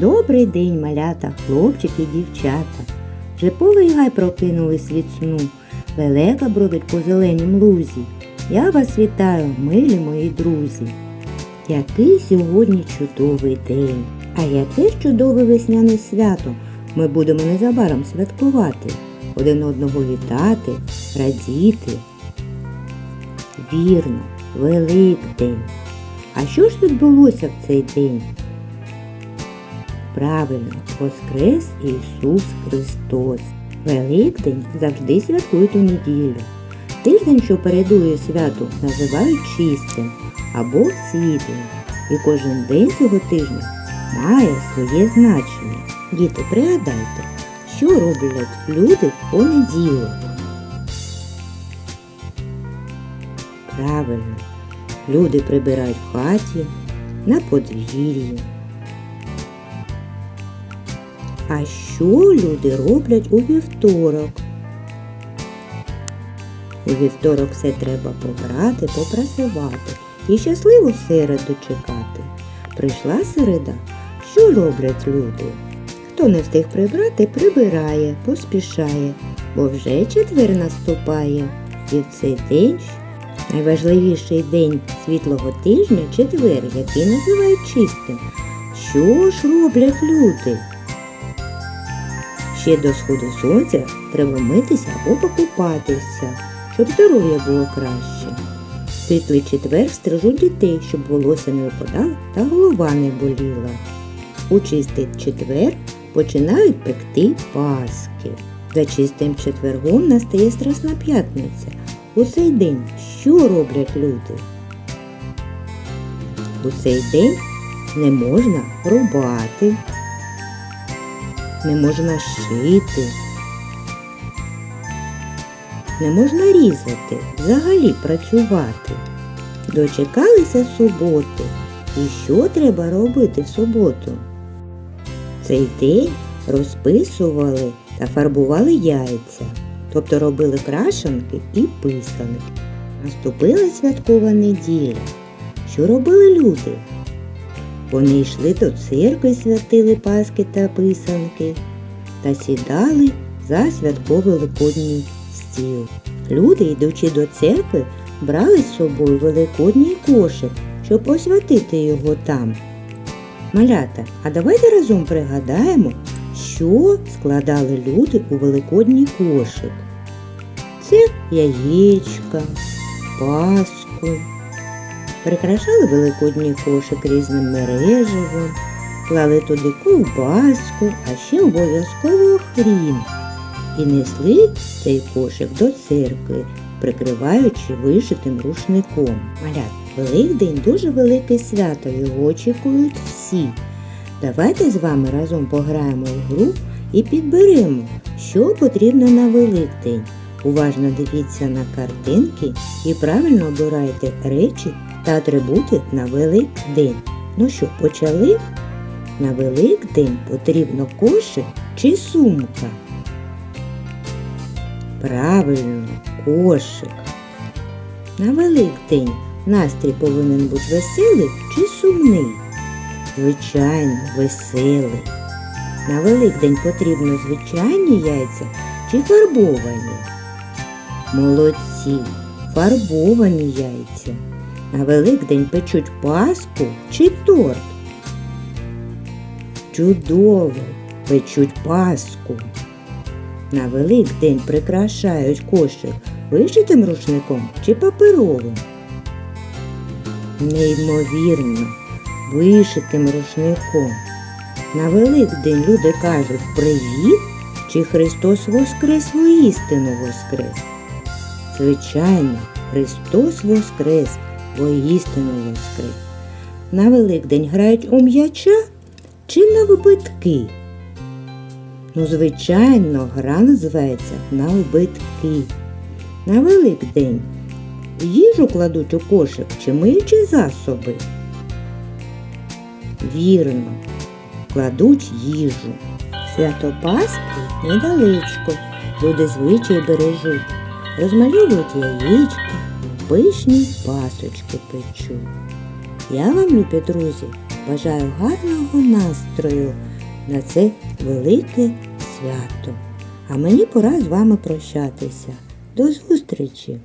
Добрий день, малята, хлопчики, дівчата. Вже поле гай прокинулись від сну, лелека бродить по зеленім лузі. Я вас вітаю, милі мої друзі. Який сьогодні чудовий день, а яке ж чудове весняне свято ми будемо незабаром святкувати, один одного вітати, радіти. Вірно, Великдень. А що ж відбулося в цей день? Правильно, Воскрес Ісус Христос. Великдень завжди святкують у неділю. Тиждень, що передує святу, називають чистим або світлим. І кожен день цього тижня має своє значення. Діти, пригадайте, що роблять люди в понеділок. Правильно, люди прибирають в хаті, на подвір'ї. А що люди роблять у вівторок? У вівторок все треба побрати, попрасувати і щасливу середу чекати. Прийшла середа, що роблять люди? Хто не встиг прибрати, прибирає, поспішає, бо вже четвер наступає. І в цей день найважливіший день світлого тижня четвер, який називають чистим. Що ж роблять люди? Ще до сходу сонця треба митися або покупатися, щоб здоров'я було краще. Світлий четвер стрижуть дітей, щоб волосся не випадало та голова не боліла. У чистий четвер починають пекти паски. За чистим четвергом настає Страсна п'ятниця. У цей день що роблять люди? У цей день не можна рубати, не можна шити, не можна різати, взагалі працювати. Дочекалися суботи. І що треба робити в суботу? Цей день розписували та фарбували яйця, тобто робили крашенки і писанки. Наступила святкова неділя. Що робили люди? Вони йшли до церкви, святили паски та писанки та сідали за святковий великодній стіл. Люди, йдучи до церкви, брали з собою великодній кошик, щоб освятити його там. Малята, а давайте разом пригадаємо, що складали люди у великодній кошик. Це яєчка, паску. Прикрашали великодній кошик різним мереживом, клали туди ковбаску, а ще обов'язково хрін. І несли цей кошик до церкви, прикриваючи вишитим рушником. Малят, Великдень дуже велике свято, його очікують всі. Давайте з вами разом пограємо в гру і підберемо, що потрібно на Великдень. Уважно дивіться на картинки і правильно обирайте речі та атрибути на Великдень. Ну що, почали? На Великдень потрібно кошик чи сумка? Правильно, кошик. На Великдень настрій повинен бути веселий чи сумний? Звичайно, веселий. На Великдень потрібно звичайні яйця чи фарбовані? Молодці, фарбовані яйця. На Великдень печуть паску чи торт? Чудово, печуть паску. На Великдень прикрашають кошик вишитим рушником чи паперовим. Неймовірно, вишитим рушником. На Великдень люди кажуть привіт, чи Христос Воскрес воістину Воскрес. Звичайно, Христос Воскрес, воістину Воскрес. На Великдень грають у м'яча чи на вибитки. Ну, звичайно, гра називається на вбитки. На Великдень їжу кладуть у кошик чи миючі засоби. Вірно, кладуть їжу. Свято Пасхи недалечко. Люди звичай бережуть. Розмальовують яєчка, пишні пасочки печу. Я вам, любі друзі, бажаю гарного настрою на це велике свято. А мені пора з вами прощатися. До зустрічі!